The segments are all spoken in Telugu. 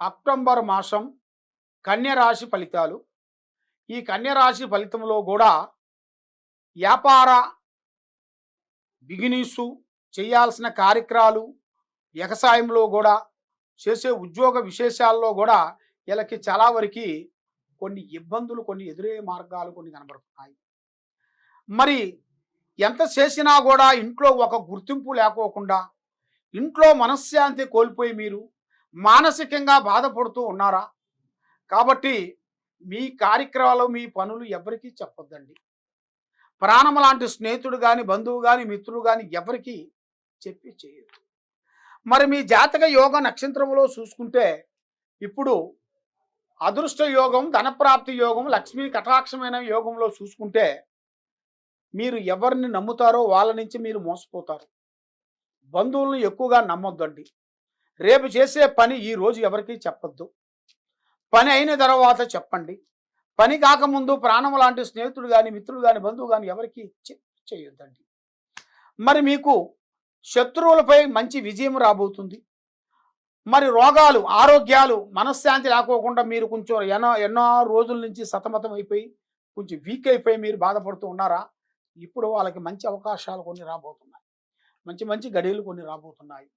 అక్టోబర్ మాసం కన్యరాశి ఫలితాలు. ఈ కన్యరాశి ఫలితంలో కూడా వ్యాపార బిగినీసు చేయాల్సిన కార్యక్రమాలు వ్యవసాయంలో కూడా చేసే ఉద్యోగ విశేషాల్లో కూడా వీళ్ళకి చాలా వరకు కొన్ని ఇబ్బందులు కొన్ని ఎదురయ్యే మార్గాలు కొన్ని కనబడుతున్నాయి. మరి ఎంత చేసినా కూడా ఇంట్లో ఒక గుర్తింపు లేకోకుండా ఇంట్లో మనశ్శాంతి కోల్పోయి మీరు మానసికంగా బాధపడుతూ ఉన్నారా? కాబట్టి మీ కార్యక్రమాలు మీ పనులు ఎవరికీ చెప్పొద్దండి. ప్రాణం లాంటి స్నేహితుడు కానీ బంధువు కానీ మిత్రుడు కానీ ఎవరికి చెప్పి చేయదు మరి మీ జాతక యోగ నక్షత్రంలో చూసుకుంటే ఇప్పుడు అదృష్ట యోగం ధనప్రాప్తి యోగం లక్ష్మీ కటాక్షమైన యోగంలో చూసుకుంటే మీరు ఎవరిని నమ్ముతారో వాళ్ళ నుంచి మీరు మోసపోతారు. బంధువులను ఎక్కువగా నమ్మొద్దండి. రేపు చేసే పని ఈ రోజు ఎవరికి చెప్పొద్దు. పని అయిన తర్వాత చెప్పండి. పని కాకముందు ప్రాణం లాంటి స్నేహితుడు కానీ మిత్రుడు కానీ బంధువు కానీ ఎవరికి చేయొద్దండి. మరి మీకు శత్రువులపై మంచి విజయం రాబోతుంది. మరి రోగాలు ఆరోగ్యాలు మనశ్శాంతి లేకోకుండా మీరు కొంచెం ఎన్నో ఎన్నో రోజుల నుంచి సతమతం అయిపోయి కొంచెం వీక్ అయిపోయి మీరు బాధపడుతూ ఉన్నారా? ఇప్పుడు వాళ్ళకి మంచి అవకాశాలు కొన్ని రాబోతున్నాయి. మంచి మంచి గడియలు కొన్ని రాబోతున్నాయి.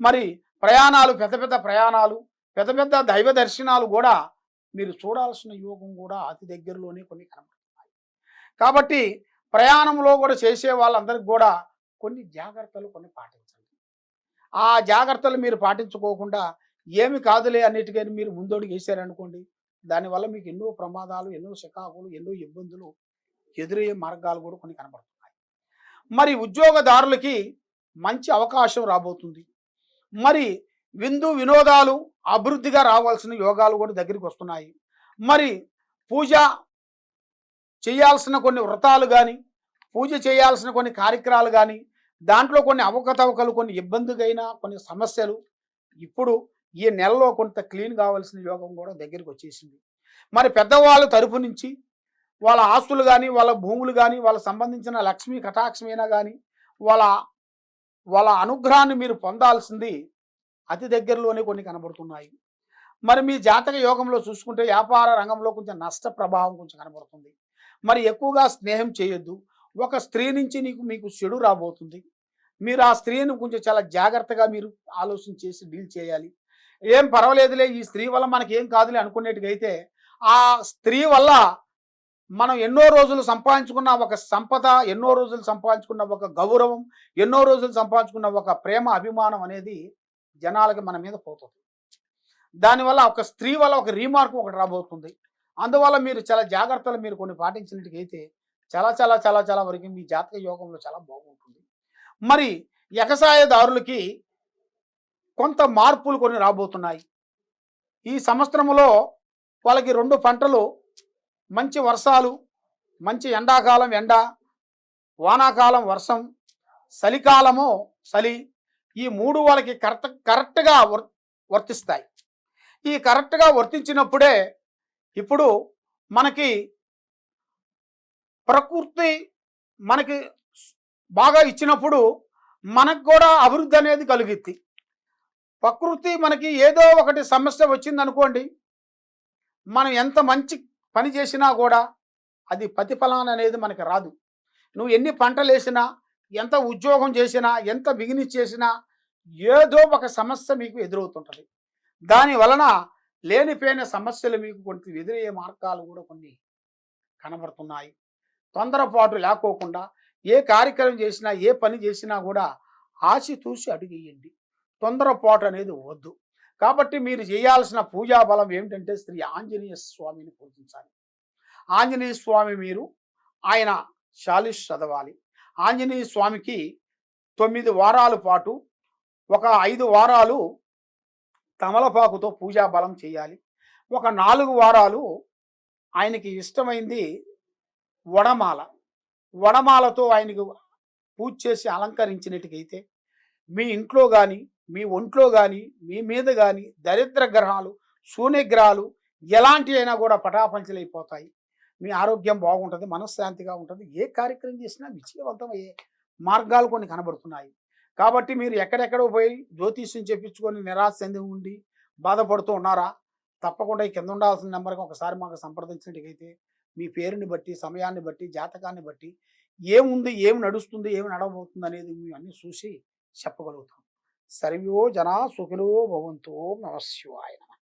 మరి ప్రయాణాలు పెద్ద పెద్ద ప్రయాణాలు పెద్ద పెద్ద దైవ దర్శనాలు కూడా మీరు చూడాల్సిన యోగం కూడా అతి దగ్గరలోనే కొన్ని కనబడుతున్నాయి. కాబట్టి ప్రయాణంలో కూడా చేసే వాళ్ళందరికీ కూడా కొన్ని జాగ్రత్తలు కొన్ని పాటించండి. ఆ జాగ్రత్తలు మీరు పాటించుకోకుండా ఏమి కాదులే అన్నిటికైనా మీరు ముందోడు వేసారనుకోండి దానివల్ల మీకు ఎన్నో ప్రమాదాలు ఎన్నో శకాకులు ఎన్నో ఇబ్బందులు ఎదురయ్యే మార్గాలు కూడా కొన్ని కనబడుతున్నాయి. మరి ఉద్యోగదారులకి మంచి అవకాశం రాబోతుంది. మరి విందు వినోదాలు అభివృద్ధిగా రావాల్సిన యోగాలు కూడా దగ్గరికి వస్తున్నాయి. మరి పూజ చేయాల్సిన కొన్ని వ్రతాలు కానీ పూజ చేయాల్సిన కొన్ని కార్యక్రమాలు కానీ దాంట్లో కొన్ని అవకతవకలు కొన్ని ఇబ్బందికైన కొన్ని సమస్యలు ఇప్పుడు ఈ నెలలో కొంత క్లీన్ కావాల్సిన యోగం కూడా దగ్గరికి వచ్చేసింది. మరి పెద్దవాళ్ళ తరపు నుంచి వాళ్ళ ఆస్తులు కానీ వాళ్ళ భూములు కానీ వాళ్ళ సంబంధించిన లక్ష్మీ కటాక్షమైనా కానీ వాళ్ళ వాళ్ళ అనుగ్రహాన్ని మీరు పొందాల్సింది అతి దగ్గరలోనే కొన్ని కనబడుతున్నాయి. మరి మీ జాతక యోగంలో చూసుకుంటే వ్యాపార రంగంలో కొంచెం నష్ట ప్రభావం కొంచెం కనబడుతుంది. మరి ఎక్కువగా స్నేహం చేయొద్దు. ఒక స్త్రీ నుంచి నీకు మీకు చెడు రాబోతుంది. మీరు ఆ స్త్రీని కొంచెం చాలా జాగ్రత్తగా మీరు ఆలోచన చేసి డీల్ చేయాలి. ఏం పర్వాలేదులే ఈ స్త్రీ వల్ల మనకేం కాదులే అనుకునేట్టుగైతే ఆ స్త్రీ వల్ల మనం ఎన్నో రోజులు సంపాదించుకున్న ఒక సంపద ఎన్నో రోజులు సంపాదించుకున్న ఒక గౌరవం ఎన్నో రోజులు సంపాదించుకున్న ఒక ప్రేమ అభిమానం అనేది జనాలకి మన మీద పోతుంది. దానివల్ల ఒక స్త్రీ వల్ల ఒక రీమార్క్ ఒకటి రాబోతుంది. అందువల్ల మీరు చాలా జాగ్రత్తలు మీరు కొన్ని పాటించినట్టుకైతే చాలా చాలా చాలా చాలా వరకు మీ జాతక యోగంలో చాలా బాగుంటుంది. మరి ఎగసాయదారులకి కొంత మార్పులు కొన్ని రాబోతున్నాయి. ఈ సంవత్సరంలో వాళ్ళకి రెండు పంటలు మంచి వర్షాలు మంచి ఎండాకాలం ఎండ వానాకాలం వర్షం చలికాలము చలి ఈ మూడు వాళ్ళకి కరెక్ట్ కరెక్ట్గా వర్ వర్తిస్తాయి. ఈ కరెక్ట్గా వర్తించినప్పుడే ఇప్పుడు మనకి ప్రకృతి మనకి బాగా ఇచ్చినప్పుడు మనకు కూడా అభివృద్ధి అనేది కలుగుద్ది. ప్రకృతి మనకి ఏదో ఒకటి సమస్య వచ్చింది అనుకోండి మనం ఎంత మంచి పని చేసినా కూడా అది ప్రతిఫలాన్ని అనేది మనకి రాదు. నువ్వు ఎన్ని పంటలు వేసినా ఎంత ఉద్యోగం చేసినా ఎంత బిగినిస్ చేసినా ఏదో ఒక సమస్య మీకు ఎదురవుతుంటుంది. దాని వలన లేనిపోయిన సమస్యలు మీకు కొన్ని ఎదురయ్యే మార్గాలు కూడా కొన్ని కనబడుతున్నాయి. తొందరపాటు లేకోకుండా ఏ కార్యక్రమం చేసినా ఏ పని చేసినా కూడా ఆచితూసి అడుగేయండి. తొందరపాటు అనేది వద్దు. కాబట్టి మీరు చేయాల్సిన పూజా బలం ఏమిటంటే శ్రీ ఆంజనేయ స్వామిని పూజించాలి. ఆంజనేయ స్వామి మీరు ఆయన శాలిష్ చదవాలి. ఆంజనేయ స్వామికి తొమ్మిది వారాల పాటు ఒక ఐదు వారాలు తమలపాకుతో పూజా బలం చేయాలి. ఒక నాలుగు వారాలు ఆయనకి ఇష్టమైంది వడమాల. వడమాలతో ఆయనకు పూజ చేసి అలంకరించినట్టుకైతే మీ ఇంట్లో కానీ మీ ఒంట్లో కానీ మీ మీద కానీ దరిద్ర గ్రహాలు శూన్యగ్రహాలు ఎలాంటి అయినా కూడా పటాపంచలైపోతాయి. మీ ఆరోగ్యం బాగుంటుంది మనశ్శాంతిగా ఉంటుంది. ఏ కార్యక్రమం చేసినా విజయవంతం అయ్యే మార్గాలు కొన్ని కనబడుతున్నాయి. కాబట్టి మీరు ఎక్కడెక్కడో పోయి జ్యోతిష్యం చెప్పించుకొని నిరాశ చెంది ఉండి బాధపడుతూ ఉన్నారా? తప్పకుండా ఈ కింద ఉండాల్సిన నెంబర్కి ఒకసారి మాకు సంప్రదించినట్టుగైతే మీ పేరుని బట్టి సమయాన్ని బట్టి జాతకాన్ని బట్టి ఏముంది ఏమి నడుస్తుంది ఏమి నడవబోతుంది అనేది మేము అన్ని చూసి చెప్పగలుగుతాం. సర్వో జనా సుఖినో భవంతో నమశివాయ నమ.